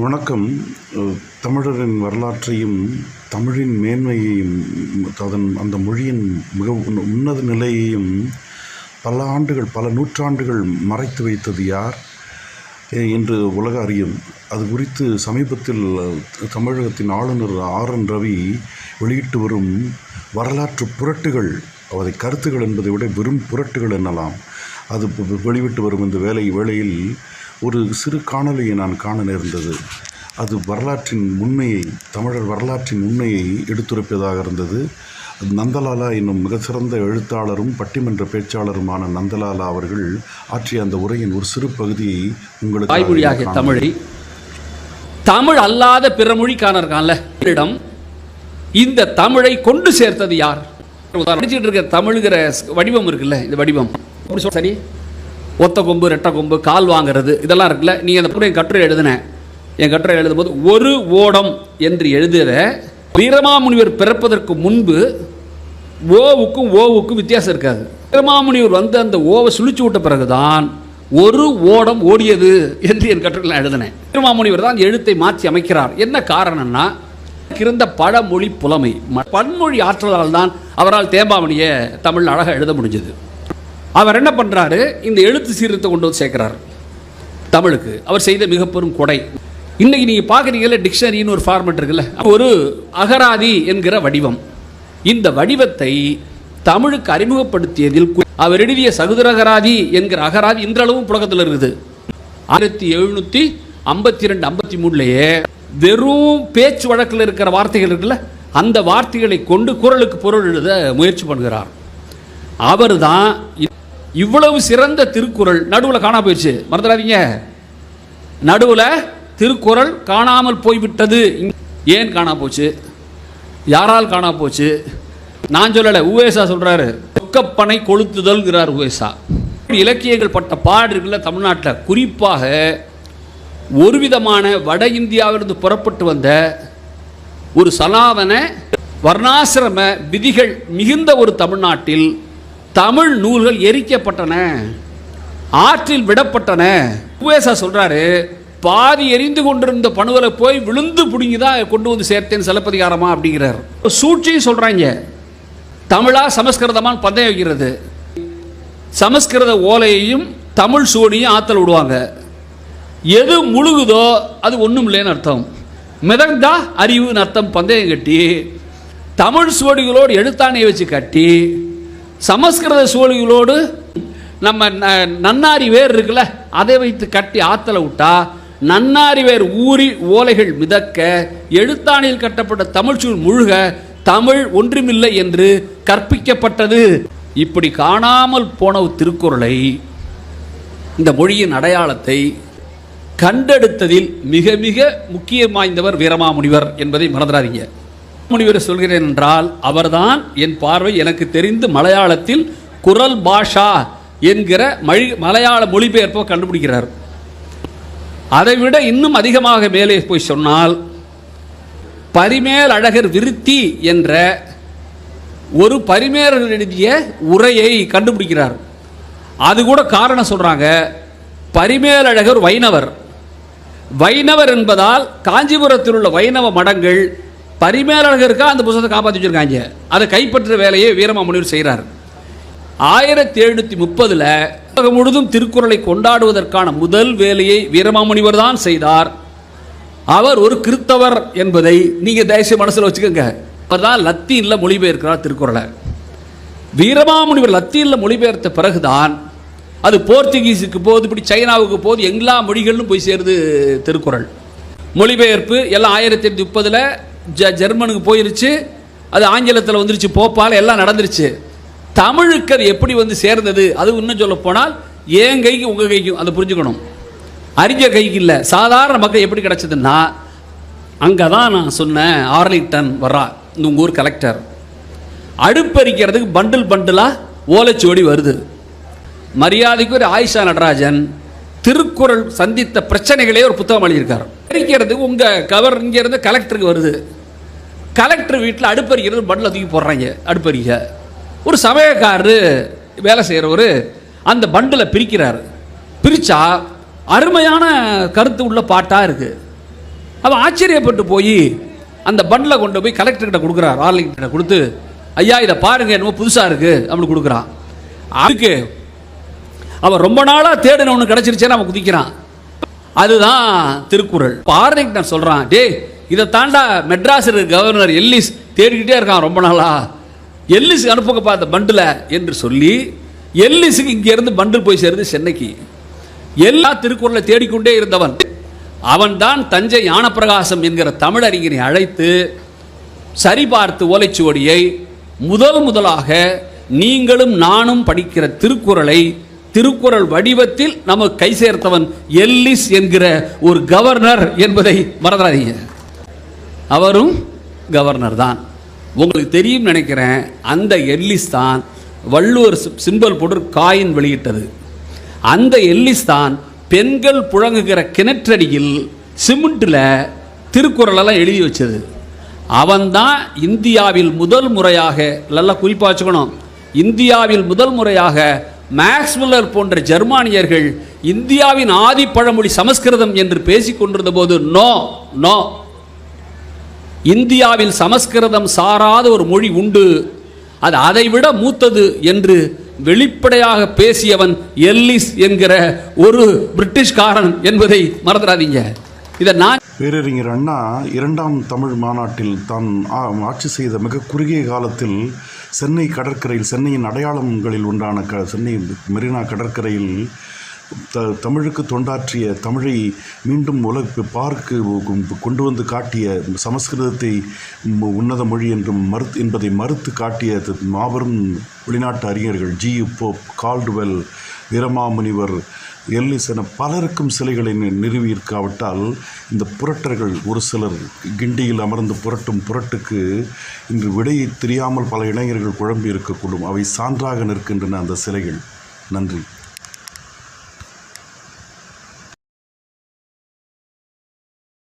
வணக்கம். தமிழரின் வரலாற்றையும் தமிழின் மேன்மையையும் அதன் அந்த மொழியின் மிக உன்னத நிலையையும் பல ஆண்டுகள் பல நூற்றாண்டுகள் மறைத்து வைத்தது யார்? என்று உலக அறியும். அது குறித்து சமீபத்தில் தமிழகத்தின் ஆளுநர் ஆர். என். ரவி வெளியிட்டு வரும் வரலாற்று புரட்டுகள் அதை கருத்துகள் என்பதை விட வெறும் புரட்டுகள் எனலாம் அது வெளிவிட்டு வரும் இந்த வேலை வேளையில் ஒரு சிறு காணொளியை நான் காண நேர்ந்தது. அது வரலாற்றின் உண்மையை தமிழர் வரலாற்றின் உண்மையை எடுத்துரைப்பதாக இருந்தது. நந்தலாலா என்னும் மிக சிறந்த எழுத்தாளரும் பட்டிமன்ற பேச்சாளருமான நந்தலாலா அவர்கள் ஆற்றிய அந்த உரையின் ஒரு சிறு பகுதியை உங்களுக்கு தாய்மொழியாகிய தமிழை தமிழ் அல்லாத பிற மொழிக்கான இந்த தமிழை கொண்டு சேர்த்தது யார்? உதாரணம் படிச்சுட்டு இருக்க தமிழ்கிற வடிவம் இருக்குல்ல இந்த வடிவம். சரி. ஒத்த கொம்பு ரெட்டை கொம்பு கால் வாங்குறது இதெல்லாம் இருக்குல்ல. நீ அந்த புரிய கட்டுரை எழுதினேன் என் கட்டுரை எழுதும்போது ஒரு ஓடம் என்று எழுதுகிற வீரமாமுனிவர் பிறப்பதற்கு முன்பு ஓவுக்கும் ஓவுக்கும் வித்தியாசம் இருக்காது. வீரமாமுனிவர் வந்து அந்த ஓவை சுழிச்சு விட்ட பிறகுதான் ஒரு ஓடம் ஓடியது என்று என் கட்டுரையில் எழுதினேன். வீரமாமுனிவர் தான் எழுத்தை மாற்றி அமைக்கிறார். என்ன காரணம்னா இருந்த பழமொழி புலமை. ம- பன்மொழி ஆற்றலால் தான் அவரால் தேம்பாவணியை தமிழ் அழகாக எழுத முடிஞ்சது. அவர் என்ன பண்றாரு? இந்த எழுத்து சீர்திருத்தம் கொண்டு வந்து சேர்க்கிறார். தமிழுக்கு. அவர் செய்த மிக பெரும் கொடை. இன்னைக்கு நீங்க பார்க்குறீங்கல்ல டிக்ஷனரின்னு ஒரு ஃபார்மெட் இருக்குல்ல? ஒரு அகராதி என்கிற வடிவம். இந்த வடிவத்தை தமிழுக்கு அறிமுகப்படுத்தியதில் அவர் எழுதிய சகுதரகராதி என்கிற அகராதி இன்றளவும் புழக்கத்தில் இருக்குது. ஆயிரத்தி எழுநூற்றி ஐம்பத்தி ரெண்டு ஐம்பத்தி மூணுலேயே வெறும் பேச்சு வழக்கில் இருக்கிற வார்த்தைகள் இருக்குல்ல அந்த வார்த்தைகளை கொண்டு குரலுக்கு பொருள் எழுத முயற்சி பண்ணுகிறார். அவர் தான் இவ்வளவு சிறந்த திருக்குறள் நடுவில் காணா போயிடுச்சு மறந்துடாதீங்க. நடுவில் திருக்குறள் காணாமல் போய்விட்டது. ஏன் காணா போச்சு? யாரால் காணா போச்சு? நான் சொல்லலை உவேசா சொல்கிறாரு தொக்கப்பனை கொளுத்துதல்கிறார் உவேசா. இலக்கியங்கள் பட்ட பாடு இருக்குல்ல தமிழ்நாட்டில். குறிப்பாக ஒரு விதமான வட இந்தியாவிலிருந்து புறப்பட்டு வந்த ஒரு சனாதன வர்ணாசிரம விதிகள் மிகுந்த ஒரு தமிழ்நாட்டில் தமிழ் நூல்கள் எரிக்கப்பட்டன. ஆற்றில் விடப்பட்டன. உவேசா சொல்றாரு பாதி எரிந்து கொண்டிருந்த பணுவலை போய் விழுந்து பிடுங்கி தான் கொண்டு வந்து சேர்த்தேன் சிலப்பதிகாரமா அப்படிங்கிறார். சூழ்ச்சியும் சொல்றாங்க. தமிழா சமஸ்கிருதமான்னு பந்தயம் வைக்கிறது. சமஸ்கிருத ஓலையையும் தமிழ் சுவடியும் ஆற்றல் விடுவாங்க. எது முழுகுதோ அது ஒன்றும் இல்லைன்னு அர்த்தம். மிதந்தா அறிவுன்னு அர்த்தம் பந்தயம் கட்டி தமிழ் சுவடிகளோடு எழுத்தாணையை வச்சு கட்டி சமஸ்கிருத சூழலோடு நம்ம நன்னாரி வேர் இருக்குல்ல அதை வைத்து கட்டி ஆத்தலை விட்டா நன்னாரி வேர் ஊறி ஓலைகள் மிதக்க எழுத்தாணியில் கட்டப்பட்ட தமிழ் சூழ் முழுக தமிழ் ஒன்றுமில்லை என்று கற்பிக்கப்பட்டது. இப்படி காணாமல் போன திருக்குறளை இந்த மொழியின் அடையாளத்தை கண்டெடுத்ததில் மிக மிக முக்கியம் வாய்ந்தவர் வீரமாமுனிவர் என்பதை மறந்துடாதீங்க. முனிவர் சொல்கிறேன் என்றால் அவர்தான் என் பார்வை எனக்கு தெரிந்து மலையாளத்தில் குரல் பாஷா என்கிற மொழி மலையாள மொழிபெயர்ப்பை கண்டுபிடிக்கிறார். அதைவிட இன்னும் அதிகமாக மேலே போய் சொன்னால் பரிமேல் அழகர் விருத்தி என்ற ஒரு பரிமேலர் எழுதிய உரையை கண்டுபிடிக்கிறார். அது கூட காரணம் சொல்கிறாங்க பரிமேலழகர் வைணவர். வைணவர் என்பதால் காஞ்சிபுரத்தில் உள்ள வைணவ மடங்கள் பரிமேலழகருக்கா அந்த புத்தகத்தை காப்பாற்றி வச்சுருக்காங்க. அதை கைப்பற்ற வேலையை வீரமாமுனிவர் செய்கிறார் ஆயிரத்தி எழுநூற்றி முப்பதில் உலகம் முழுதும் திருக்குறளை கொண்டாடுவதற்கான முதல் வேலையை வீரமாமுனிவர் தான் செய்தார். அவர் ஒரு கிறித்தவர் என்பதை நீங்கள் தயவுசெய்து மனசில் வச்சுக்கோங்க. அவர் தான் லத்தீனில் மொழிபெயர்க்கிறார் திருக்குறளை. வீரமாமுனிவர் லத்தீனில் மொழிபெயர்த்த பிறகுதான் அது போர்த்துகீஸுக்கு போகுது இப்படி சைனாவுக்கு போகுது எல்லா மொழிகளிலும் போய் சேருது திருக்குறள். மொழிபெயர்ப்பு எல்லாம் ஆயிரத்தி எட்நூத்தி முப்பதில் ஜ ஜெர்மனுக்கு போயிருச்சு அது ஆங்கிலத்தில் வந்துருச்சு போப்பால் எல்லாம் நடந்துருச்சு. தமிழுக்கு அது எப்படி வந்து சேர்ந்தது? அது இன்னும் சொல்ல போனால் என் கைக்கு உங்கள் கைக்கும் அதை புரிஞ்சுக்கணும். அறிஞர் கைக்கு இல்லை. சாதாரண மக்கள் எப்படி கிடச்சதுன்னா அங்கே தான் நான் சொன்னேன் ஆர்லிங்டன் வர்றா இந்த உங்கள் ஊர் கலெக்டர். அடுப்பறிக்கிறதுக்கு பண்டில் பண்டிலாக ஓலைச்சுவடி வருது. மரியாதைக்கு ஒரு ஆயிஷா நடராஜன் திருக்குறள் சந்தித்த பிரச்சனைகளே ஒரு புத்தகம் எழுதியிருக்கார். எரிக்கிறதுக்கு உங்கள் கவர் இங்கேருந்து கலெக்டருக்கு வருது. கலெக்டர் வீட்டில் அடுப்பறிக்கிறது பண்டில் தூக்கி போடுறாங்க அடுப்பறிக்க ஒரு சமயக்காரரு வேலை செய்கிறவர் அந்த பண்டில் பிரிக்கிறார். பிரித்தா அருமையான கருத்து உள்ள பாட்டாக இருக்குது அவன் ஆச்சரியப்பட்டு போய் அந்த பண்டில் கொண்டு போய் கலெக்டர்கிட்ட கொடுக்குறார். ஆர்லிங்கிட்ட கொடுத்து ஐயா இதை பாருங்க என்னமோ புதுசாக இருக்குது அப்படின்னு கொடுக்குறான் அதுக்கு அவன் ரொம்ப நாளாக தேடின ஒன்று கிடச்சிருச்சேன்னு அவன் குதிக்கிறான். அதுதான் திருக்குறள். ஆர்லிங்டன் சொல்கிறான் டேய் இதை தாண்டா மெட்ராஸ் கவர்னர் எல்லிஸ் தேடிக்கிட்டே இருக்கான் ரொம்ப நாளா. எல்லிஸ் அனுப்புங்க பார்த்த பண்டில் என்று சொல்லி எல்லிஸுக்கு இங்கேருந்து பண்டில் போய் சேருது சென்னைக்கு. எல்லா திருக்குறளை தேடிக்கொண்டே இருந்தவன். அவன்தான் தஞ்சை ஞானப்பிரகாசம் என்கிற தமிழறிஞரை அழைத்து சரிபார்த்து ஓலைச்சுவடியை முதல் முதலாக நீங்களும் நானும் படிக்கிற திருக்குறளை திருக்குறள் வடிவத்தில் நமக்கு கை சேர்த்தவன் எல்லிஸ் என்கிற ஒரு கவர்னர் என்பதை மறந்துடாதீங்க. அவரும் கவர்னர் தான் உங்களுக்கு தெரியும் நினைக்கிறேன் அந்த எல்லிஸ் தான் வள்ளுவர் சிம்பல் போட்டு காயின் வெளியிட்டது. அந்த எல்லிஸ் தான் பெண்கள் புழங்குகிற கிணற்றடியில் சிமெண்ட்டில் திருக்குறளெல்லாம் எழுதி வச்சது. அவன்தான் இந்தியாவில் முதல் முறையாக நல்லா குறிப்பாக வச்சுக்கணும். இந்தியாவில் முதல் முறையாக மேக்ஸ்முல்லர் போன்ற ஜெர்மானியர்கள் இந்தியாவின் ஆதி பழமொழி சமஸ்கிருதம் என்று பேசிக்கொண்டிருந்த போது நோ நோ. இந்தியாவில் சமஸ்கிருதம் சாராத ஒரு மொழி உண்டு. அது அதைவிட மூத்தது என்று வெளிப்படையாக பேசியவன் எல்லிஸ் என்கிற ஒரு பிரிட்டிஷ்காரன் என்பதை மறந்துடாதீங்க. இதை நான் பேரறிஞர் அண்ணா இரண்டாம் தமிழ் மாநாட்டில் தான் ஆ- ஆட்சி செய்த மிக குறுகிய காலத்தில் சென்னை கடற்கரையில் சென்னையின் அடையாளங்களில் ஒன்றான க சென்னை மெரினா கடற்கரையில் த தமிழுக்கு தொண்டாற்றிய தமிழை மீண்டும் உலக பார்க்கு கொண்டு வந்து காட்டிய சமஸ்கிருதத்தை உன்னத மொழி என்றும் மறுத்து என்பதை மறுத்து காட்டிய த- மாபெரும் வெளிநாட்டு அறிஞர்கள் G Pope Caldwell Veeramamunivar Ellis என பலருக்கும் சிலைகளை நிறுவியிருக்காவிட்டால் இந்த புரட்டர்கள் ஒரு சிலர் கிண்டியில் அமர்ந்து புரட்டும் புரட்டுக்கு இன்று விடையை தெரியாமல் பல இளைஞர்கள் குழம்பி இருக்கக்கூடும் அவை சான்றாக நிற்கின்றன அந்த சிலைகள். நன்றி.